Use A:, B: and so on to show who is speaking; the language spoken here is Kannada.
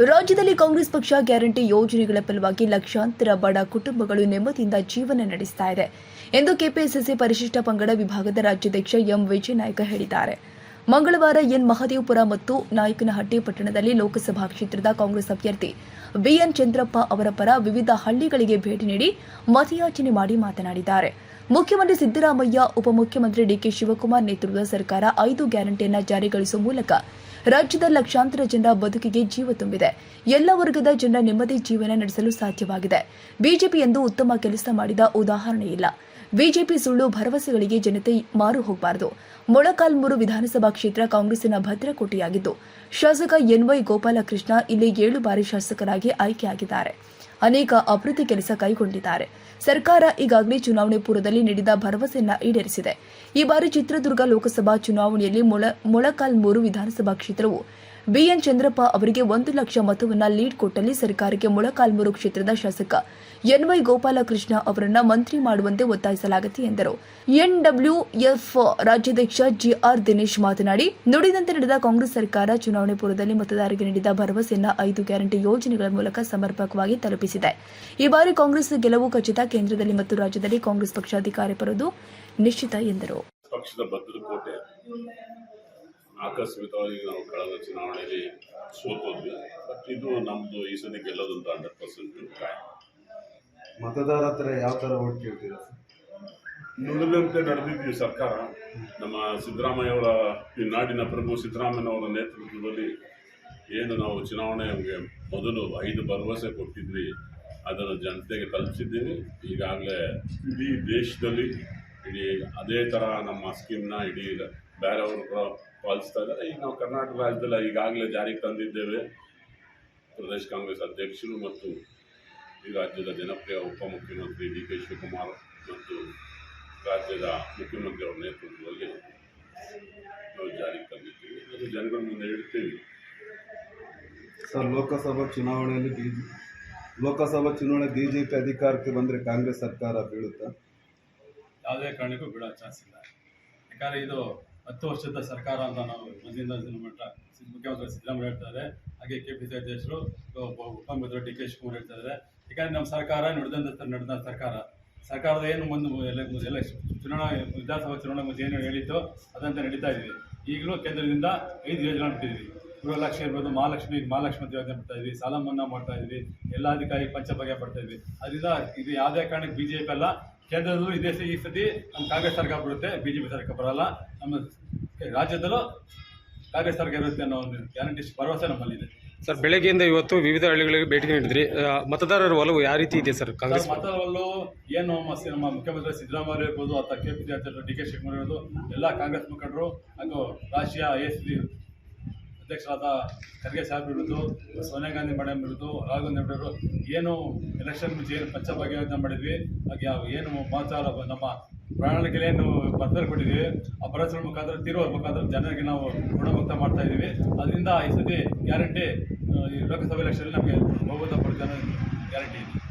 A: ರಾಜ್ಯದಲ್ಲಿ ಕಾಂಗ್ರೆಸ್ ಪಕ್ಷ ಗ್ಯಾರಂಟಿ ಯೋಜನೆಗಳ ಫಲವಾಗಿ ಲಕ್ಷಾಂತರ ಬಡ ಕುಟುಂಬಗಳು ನೆಮ್ಮದಿಯಿಂದ ಜೀವನ ನಡೆಸ್ತಾ ಇದೆ ಎಂದು ಕೆಪಿಸಿಸಿ ಪರಿಶಿಷ್ಟ ಪಂಗಡ ವಿಭಾಗದ ರಾಜ್ಯಾಧ್ಯಕ್ಷ ಎಂ ವಿಜಯನಾಯಕ ಹೇಳಿದ್ದಾರೆ. ಮಂಗಳವಾರ ಎನ್ ಮಹದೇವಪುರ ಮತ್ತು ನಾಯಕನಹಟ್ಟಿ ಪಟ್ಟಣದಲ್ಲಿ ಲೋಕಸಭಾ ಕ್ಷೇತ್ರದ ಕಾಂಗ್ರೆಸ್ ಅಭ್ಯರ್ಥಿ ಬಿಎನ್ ಚಂದ್ರಪ್ಪ ಅವರ ಪರ ವಿವಿಧ ಹಳ್ಳಿಗಳಿಗೆ ಭೇಟಿ ನೀಡಿ ಮತಯಾಚನೆ ಮಾಡಿ ಮಾತನಾಡಿದ್ದಾರೆ. ಮುಖ್ಯಮಂತ್ರಿ ಸಿದ್ದರಾಮಯ್ಯ, ಉಪಮುಖ್ಯಮಂತ್ರಿ ಡಿಕೆ ಶಿವಕುಮಾರ್ ನೇತೃತ್ವದ ಸರ್ಕಾರ ಐದು ಗ್ಯಾರಂಟಿಯನ್ನು ಜಾರಿಗೊಳಿಸುವ ಮೂಲಕ ರಾಜ್ಯದ ಲಕ್ಷಾಂತರ ಜನರ ಬದುಕಿಗೆ ಜೀವ ತುಂಬಿದೆ. ಎಲ್ಲ ವರ್ಗದ ಜನರ ನೆಮ್ಮದಿ ಜೀವನ ನಡೆಸಲು ಸಾಧ್ಯವಾಗಿದೆ. ಬಿಜೆಪಿ ಎಂದು ಉತ್ತಮ ಕೆಲಸ ಮಾಡಿದ ಉದಾಹರಣೆ ಇಲ್ಲ. ಬಿಜೆಪಿ ಸುಳ್ಳು ಭರವಸೆಗಳಿಗೆ ಜನತೆ ಮಾರು ಹೋಗಬಾರದು. ಮೊಳಕಾಲ್ಮೂರು ವಿಧಾನಸಭಾ ಕ್ಷೇತ್ರ ಕಾಂಗ್ರೆಸ್ಸಿನ ಭದ್ರಕೋಟೆಯಾಗಿದ್ದು, ಶಾಸಕ ಎನ್ವೈ ಗೋಪಾಲಕೃಷ್ಣ ಇಲ್ಲಿ ಏಳು ಬಾರಿ ಶಾಸಕರಾಗಿ ಆಯ್ಕೆಯಾಗಿದ್ದಾರೆ. ಅನೇಕ ಅಭಿವೃದ್ಧಿ ಕೆಲಸ ಕೈಗೊಂಡಿದ್ದಾರೆ. ಸರ್ಕಾರ ಈಗಾಗಲೇ ಚುನಾವಣೆ ಪೂರ್ವದಲ್ಲಿ ನೀಡಿದ ಭರವಸೆಯನ್ನ ಈಡೇರಿಸಿದೆ. ಈ ಬಾರಿ ಚಿತ್ರದುರ್ಗ ಲೋಕಸಭಾ ಚುನಾವಣೆಯಲ್ಲಿ ಮೊಳ ಮೊಳಕಾಲ್ಮೂರು ವಿಧಾನಸಭಾ ಕ್ಷೇತ್ರವು ಬಿಎನ್ ಚಂದ್ರಪ್ಪ ಅವರಿಗೆ ಒಂದು ಲಕ್ಷ ಮತವನ್ನ ಲೀಡ್ ಕೊಟ್ಟಲ್ಲಿ ಸರ್ಕಾರಕ್ಕೆ ಮೊಳಕಾಲ್ಮೂರು ಕ್ಷೇತ್ರದ ಶಾಸಕ ಎನ್ವೈ ಗೋಪಾಲಕೃಷ್ಣ ಅವರನ್ನ ಮಂತ್ರಿ ಮಾಡುವಂತೆ ಒತ್ತಾಯಿಸಲಾಗಿದೆ ಎಂದರು. ಎನ್ಡಬ್ಲ್ಯೂಎಫ್ ರಾಜ್ಯಾಧ್ಯಕ್ಷ ಜಿಆರ್ ದಿನೇಶ್ ಮಾತನಾಡಿ, ನುಡಿದಂತೆ ನಡೆದ ಕಾಂಗ್ರೆಸ್ ಸರ್ಕಾರ ಚುನಾವಣೆ ಪೂರ್ವದಲ್ಲಿ ಮತದಾರರಿಗೆ ನೀಡಿದ ಭರವಸೆಯನ್ನ ಐದು ಗ್ಯಾರಂಟಿ ಯೋಜನೆಗಳ ಮೂಲಕ ಸಮರ್ಪಕವಾಗಿ ತಲುಪಿಸಿದೆ. ಈ ಬಾರಿ ಕಾಂಗ್ರೆಸ್ ಗೆಲುವು ಖಚಿತ ಕೇಂದ್ರದಲ್ಲಿ ಮತ್ತು ರಾಜ್ಯದಲ್ಲಿ ಕಾಂಗ್ರೆಸ್ ಪಕ್ಷ ಅಧಿಕಾರ ಬರುವುದು ನಿಶ್ಚಿತ ಎಂದರು.
B: ಆಕಸ್ಮಿಕವಾಗಿ ನಾವು ಕಳೆದ ಚುನಾವಣೆಯಲ್ಲಿ ಸೋತೋದ್ವಿ. ಬಟ್ ಇದು ನಮ್ಮದು ಈ ಸತಿ ಗೆಲ್ಲೋದಂತ ಹಂಡ್ರೆಡ್ ಪರ್ಸೆಂಟ್ ಅಭಿಪ್ರಾಯ
C: ಮತದಾರ ಹತ್ರ ಯಾವ ಥರ ಓಟ್ ಕೇಳ್ತೀರಾ
B: ನುಡಿದಂತೆ ನಡೆದಿದ್ವಿ ಸರ್ಕಾರ. ನಮ್ಮ ಸಿದ್ದರಾಮಯ್ಯವರ ಈ ನಾಡಿನ ಪ್ರಭು ಸಿದ್ದರಾಮಯ್ಯನವರ ನೇತೃತ್ವದಲ್ಲಿ ಏನು ನಾವು ಚುನಾವಣೆಗೆ ಮೊದಲು ಐದು ಭರವಸೆ ಕೊಟ್ಟಿದ್ವಿ. ಅದನ್ನು ಜನತೆಗೆ ತಲುಪಿಸಿದ್ದೀವಿ. ಈಗಾಗಲೇ ಇಡೀ ದೇಶದಲ್ಲಿ ಇಡೀ ಅದೇ ಥರ ನಮ್ಮ ಸ್ಕೀಮ್ನ ಇಡೀ ಬೇರೆಯವರು ಕೂಡ ಪಾಲಿಸ್ತಾ ಇದ್ದಾರೆ. ಈಗ ನಾವು ಕರ್ನಾಟಕ ರಾಜ್ಯದಲ್ಲಿ ಈಗಾಗಲೇ ಜಾರಿಗೆ ತಂದಿದ್ದೇವೆ. ಪ್ರದೇಶ ಕಾಂಗ್ರೆಸ್ ಅಧ್ಯಕ್ಷರು ಮತ್ತು ಈ ರಾಜ್ಯದ ಜನಪ್ರಿಯ ಉಪಮುಖ್ಯಮಂತ್ರಿ ಡಿ ಕೆ ಶಿವಕುಮಾರ್ ಮತ್ತು ರಾಜ್ಯದ ಮುಖ್ಯಮಂತ್ರಿ ಅವರ ನೇತೃತ್ವದಲ್ಲಿ ನಾವು ಜಾರಿಗೆ ತಂದಿದ್ದೀವಿ. ಅದು ಜನಗಳ ಮುಂದೆ ಇಡ್ತೀವಿ
C: ಸರ್, ಲೋಕಸಭಾ ಚುನಾವಣೆಯಲ್ಲಿ ಬಿ ಲೋಕಸಭಾ ಚುನಾವಣೆ ಬಿ ಜೆ ಪಿ ಅಧಿಕಾರಕ್ಕೆ ಬಂದರೆ ಕಾಂಗ್ರೆಸ್ ಸರ್ಕಾರ ಬೀಳುತ್ತಾ?
D: ಯಾವುದೇ ಕಾರಣಕ್ಕೂ ಬಿಡೋ ಚಾನ್ಸ್ ಇಲ್ಲ. ಯಾಕಂದರೆ ಇದು ಹತ್ತು ವರ್ಷದ ಸರ್ಕಾರ ಅಂತ ನಾವು ಮೊದಲಿಂದ ಮಟ್ಟ ಮುಖ್ಯಮಂತ್ರಿ ಸಿದ್ದರಾಮಯ್ಯ ಹೇಳ್ತಾರೆ ಹಾಗೆ ಕೆ ಪಿ ಸಿ ಅಧ್ಯಕ್ಷರು ಉಪಮುಖ್ಯಮಂತ್ರಿ ಡಿ ಕೆ ಶಿವಕುಮಾರ್ ಹೇಳ್ತಾರೆ ಯಾಕಂದರೆ ನಮ್ಮ ಸರ್ಕಾರ ನಡೆದಂತ ನಡೆದ ಸರ್ಕಾರ. ಸರ್ಕಾರದ ಏನು ಮುಂದೆ ಎಲ್ಲ ಚುನಾವಣಾ ವಿಧಾನಸಭಾ ಚುನಾವಣೆ ಮುಂಚೆ ಏನು ಹೇಳಿತ್ತು ಅದಂತ ನಡೀತಾ ಇದ್ದೀವಿ ಈಗಲೂ ಕೇಂದ್ರದಿಂದ ಐದು ಯೋಜನೆ ಬಿಟ್ಟಿದ್ವಿ ಗೃಹಲಕ್ಷ್ಮಿ ಇರ್ಬೋದು, ಮಹಾಲಕ್ಷ್ಮಿ ಮಹಾಲಕ್ಷ್ಮಿ ಯೋಜನೆ ಬಿಡ್ತಾ ಇದ್ವಿ ಸಾಲ ಮನ್ನಾ ಮಾಡ್ತಾ ಇದ್ವಿ ಎಲ್ಲ ಅಧಿಕಾರಿ ಪಂಚ ಬಗೆ ಪಡ್ತಾ ಇದ್ವಿ ಅದರಿಂದ ಇದು ಯಾವುದೇ ಕಾರಣಕ್ಕೆ ಬಿ ಜೆ ಪಿ ಅಲ್ಲ ಕೇಂದ್ರದಲ್ಲೂ ಇದೇ ಈ ಸತಿ ನಮ್ಮ ಕಾಂಗ್ರೆಸ್ ಸರ್ಕಾರ ಬರುತ್ತೆ ಬಿ ಜೆ ಪಿ ಸರ್ಕಾರ ಬರಲ್ಲ. ನಮ್ಮ ರಾಜ್ಯದಲ್ಲೂ ಕಾಂಗ್ರೆಸ್ ಸರ್ಕಾರ ಇರುತ್ತೆ ಅನ್ನೋ ಒಂದು ಗ್ಯಾರಂಟಿ ಭರವಸೆ ನಮ್ಮಲ್ಲಿದೆ.
E: ಸರ್ ಬೆಳಗ್ಗೆಯಿಂದ ಇವತ್ತು ವಿವಿಧ ಹಳ್ಳಿಗಳಿಗೆ ಭೇಟಿ ನೀಡಿದ್ರಿ. ಆ, ಮತದಾರರ ಒಲವು ಯಾವ ರೀತಿ ಇದೆ ಸರ್ ಕಾಂಗ್ರೆಸ್?
D: ಮತದಲ್ಲೂ ಏನು? ನಮ್ಮ ಮುಖ್ಯಮಂತ್ರಿ ಸಿದ್ದರಾಮಯ್ಯ ಇರ್ಬೋದು ಅಥವಾ K P D K Shivakumar ಇರ್ಬೋದು ಎಲ್ಲ ಕಾಂಗ್ರೆಸ್ ಮುಖಂಡರು ಹಾಗೂ ರಾಷ್ಟ್ರೀಯ ಎಸ್ ಡಿ ಅಧ್ಯಕ್ಷರಾದ ಖರ್ಗೆ ಸಾಹೇಬ್ ಇರೋದು ಸೋನಿಯಾ ಗಾಂಧಿ ಮೇಡಮ್ ಇರೋದು ರಾಹುಲ್ ಗಾಂಧಿ ಅವರು ಏನು ಎಲೆಕ್ಷನ್ ಏನು ಪಂಚಭಾಗ್ಯ ಯೋಜನೆ ಮಾಡಿದ್ವಿ. ಹಾಗೆ ಏನು ಮಾತಾಡ ನಮ್ಮ ಪ್ರಣಾಳಿಕೆಯಲ್ಲಿ ಏನು ಬರ್ತಾರೆ ಕೊಟ್ಟಿದ್ದೀವಿ ಆ ಭರವಸೆ ಮುಖಾಂತರ ತೀರುವ ಮುಖಾಂತರ ಜನರಿಗೆ ನಾವು ಗುಣಮುಕ್ತ ಮಾಡ್ತಾ ಇದ್ದೀವಿ. ಅದರಿಂದ ಈ ಸತಿ ಗ್ಯಾರಂಟಿ ಈ ಲೋಕಸಭೆ ಎಲೆಕ್ಷನ್ ನಮಗೆ ಬಹುಮತ ಪಡೆದ ಗ್ಯಾರಂಟಿ ಇದೆ.